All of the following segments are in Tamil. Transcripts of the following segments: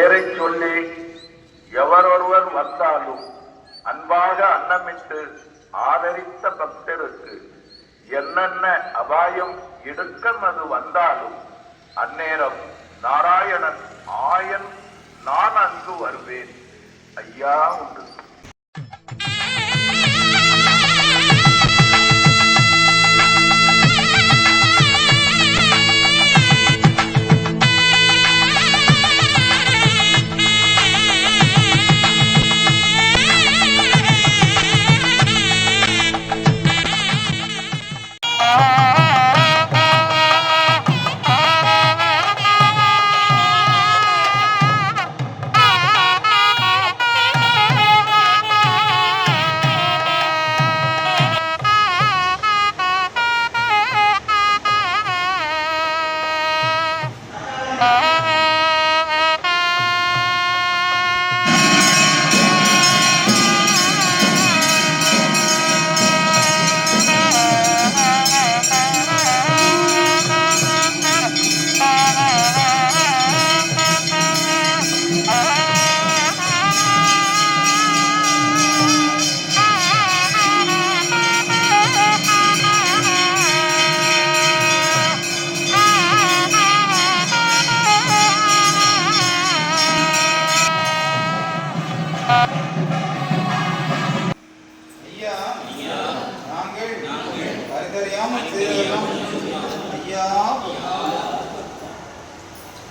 பெயரை சொல்லி எவரொருவர் வந்தாலும் அன்பாக அன்னமிட்டு ஆதரித்த பக்தருக்கு என்னென்ன அபாயம் எடுக்கம் அது வந்தாலும் அந்நேரம் நாராயணன் ஆயன் நான் அங்கு வருவேன். ஐயா உண்டு.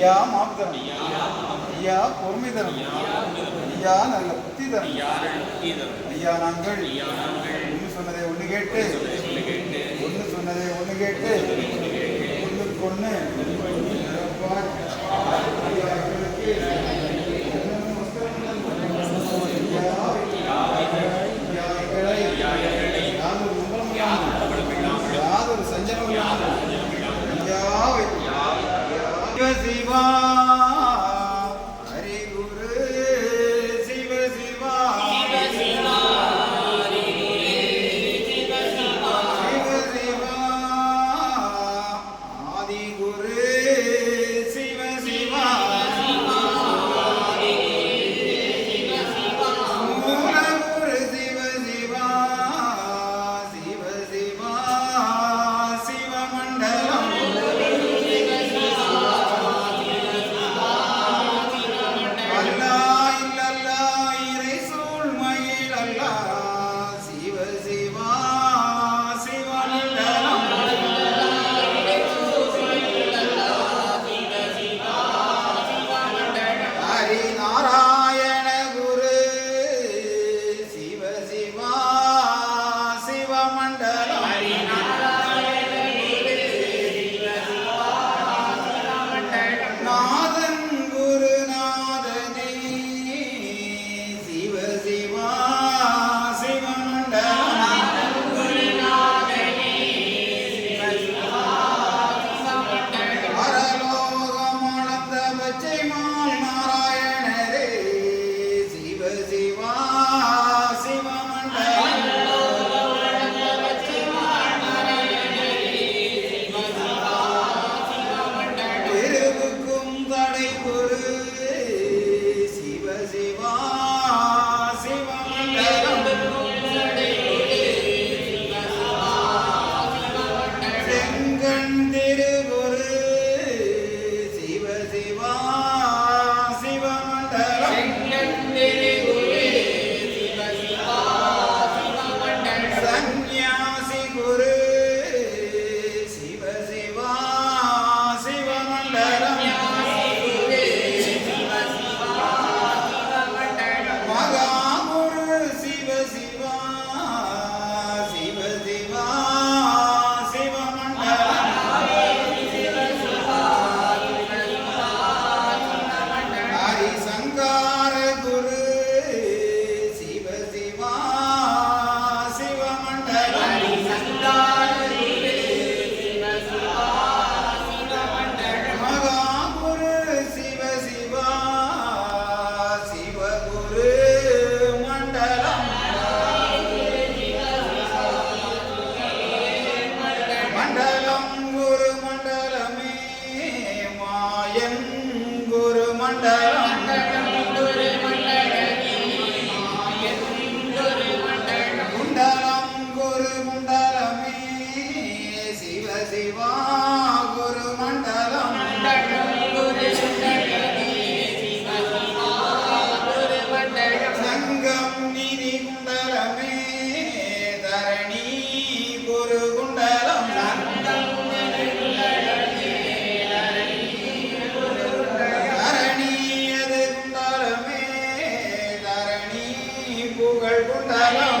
ஐயா மாப்பு தரம் ஐயா பொறுமை தரம் ஐயா நல்ல புத்தி தரம் ஐயா நாங்கள். ஒன்று சொன்னதை ஒன்று கேட்டு. ஒன்று சொன்னதை ஒன்று கேட்டு. ஒன்றுக்கு ஒன்று சிவா குரு மண்டலம். சங்கம் நிதி குண்டலமே தரணி குரு குண்டலம் தரணியது குண்டலமே தரணி புகழ் குண்டலம்